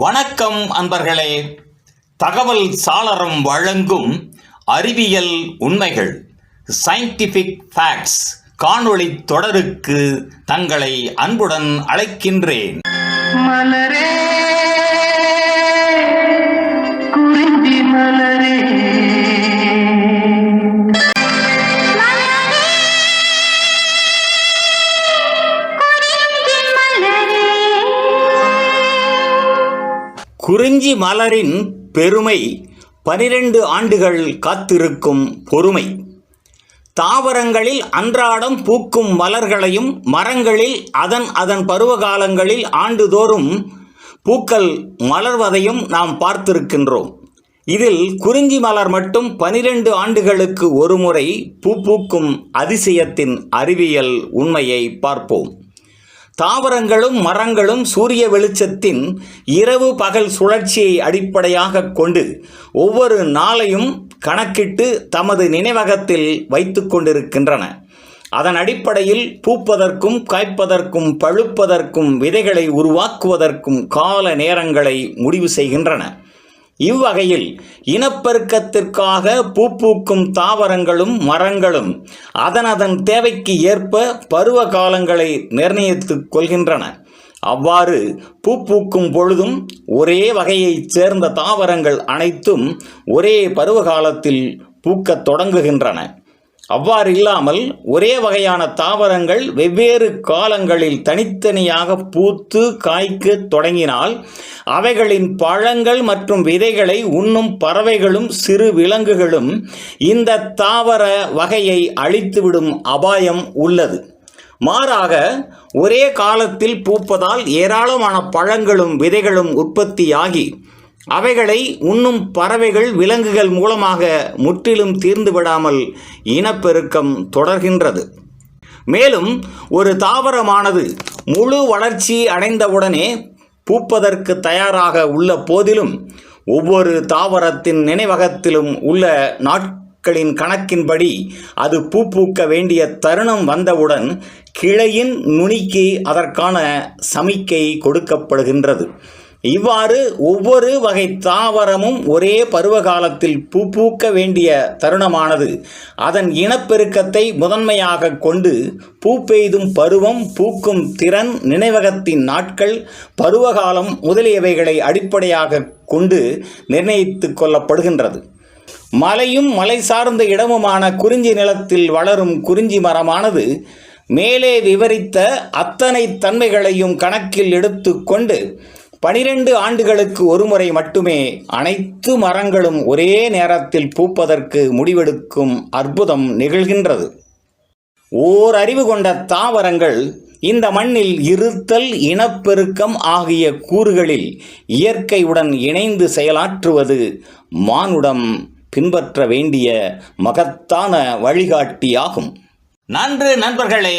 வணக்கம் அன்பர்களே. தகவல் சாளரம் வழங்கும் அறிவியல் உண்மைகள் சயின்டிஃபிக் ஃபேக்ட்ஸ் காணொளி தொடருக்கு தங்களை அன்புடன் அழைக்கின்றேன். மலரே குறிஞ்சி மலரின் பெருமை பனிரெண்டு ஆண்டுகள் காத்திருக்கும் பொறுமை. தாவரங்களில் அன்றாடம் பூக்கும் மலர்களையும் மரங்களில் அதன் அதன் பருவகாலங்களில் ஆண்டுதோறும் பூக்கள் மலர்வதையும் நாம் பார்த்திருக்கின்றோம். இதில் குறிஞ்சி மலர் மட்டும் பனிரெண்டு ஆண்டுகளுக்கு ஒருமுறை பூ பூக்கும் அதிசயத்தின் அறிவியல் உண்மையை பார்ப்போம். தாவரங்களும் மரங்களும் சூரிய வெளிச்சத்தின் இரவு பகல் சுழற்சியை அடிப்படையாக கொண்டு ஒவ்வொரு நாளையும் கணக்கிட்டு தமது நினைவகத்தில் வைத்து கொண்டிருக்கின்றன. அதன் அடிப்படையில் பூப்பதற்கும் காய்ப்பதற்கும் பழுப்பதற்கும் விதைகளை உருவாக்குவதற்கும் கால நேரங்களை முடிவு செய்கின்றன. இவ்வகையில் இனப்பெருக்கத்திற்காக பூ பூக்கும் தாவரங்களும் மரங்களும் அதனதன் தேவைக்கு ஏற்ப பருவ காலங்களை நிர்ணயித்துக் கொள்கின்றன. அவ்வாறு பூ பூக்கும் பொழுதும் ஒரே வகையைச் சேர்ந்த தாவரங்கள் அனைத்தும் ஒரே பருவகாலத்தில் பூக்கத் தொடங்குகின்றன. அவ்வாறு இல்லாமல் ஒரே வகையான தாவரங்கள் வெவ்வேறு காலங்களில் தனித்தனியாக பூத்து காய்க்க தொடங்கினால் அவைகளின் பழங்கள் மற்றும் விதைகளை உண்ணும் பறவைகளும் சிறு விலங்குகளும் இந்த தாவர வகையை அழித்துவிடும் அபாயம் உள்ளது. மாறாக ஒரே காலத்தில் பூப்பதால் ஏராளமான பழங்களும் விதைகளும் உற்பத்தியாகி அவைகளை உண்ணும் பறவைகள் விலங்குகள் மூலமாக முற்றிலும் தீர்ந்து விடாமல் இனப்பெருக்கம் தொடர்கின்றது. மேலும் ஒரு தாவரமானது முழு வளர்ச்சி அடைந்தவுடனே பூப்பதற்கு தயாராக உள்ள போதிலும் ஒவ்வொரு தாவரத்தின் நினைவகத்திலும் உள்ள நாட்களின் கணக்கின்படி அது பூ பூக்க வேண்டிய தருணம் வந்தவுடன் கிளையின் நுனிக்கு அதற்கான சமிக்கை கொடுக்கப்படுகின்றது. இவ்வாறு ஒவ்வொரு வகை தாவரமும் ஒரே பருவகாலத்தில் பூ பூக்க வேண்டிய தருணமானது. அதன் இனப்பெருக்கத்தை முதன்மையாக கொண்டு பூ பெய்தும் பருவம் பூக்கும் திறன் நினைவகத்தின் நாட்கள் பருவகாலம் முதலியவைகளை அடிப்படையாக கொண்டு நிர்ணயித்து கொள்ளப்படுகின்றது. மலையும் மலை சார்ந்த இடமுமான குறிஞ்சி நிலத்தில் வளரும் குறிஞ்சி மரமானது மேலே விவரித்த அத்தனை தன்மைகளையும் கணக்கில் எடுத்துக்கொண்டு பனிரெண்டு ஆண்டுகளுக்கு ஒருமுறை மட்டுமே அனைத்து மரங்களும் ஒரே நேரத்தில் பூப்பதற்கு முடிவெடுக்கும் அற்புதம் நிகழ்கின்றது. ஓர் அறிவு கொண்ட தாவரங்கள் இந்த மண்ணில் இருத்தல் இனப்பெருக்கம் ஆகிய கூறுகளில் இயற்கையுடன் இணைந்து செயலாற்றுவது மானுடம் பின்பற்ற வேண்டிய மகத்தான வழிகாட்டியாகும். நன்று நண்பர்களே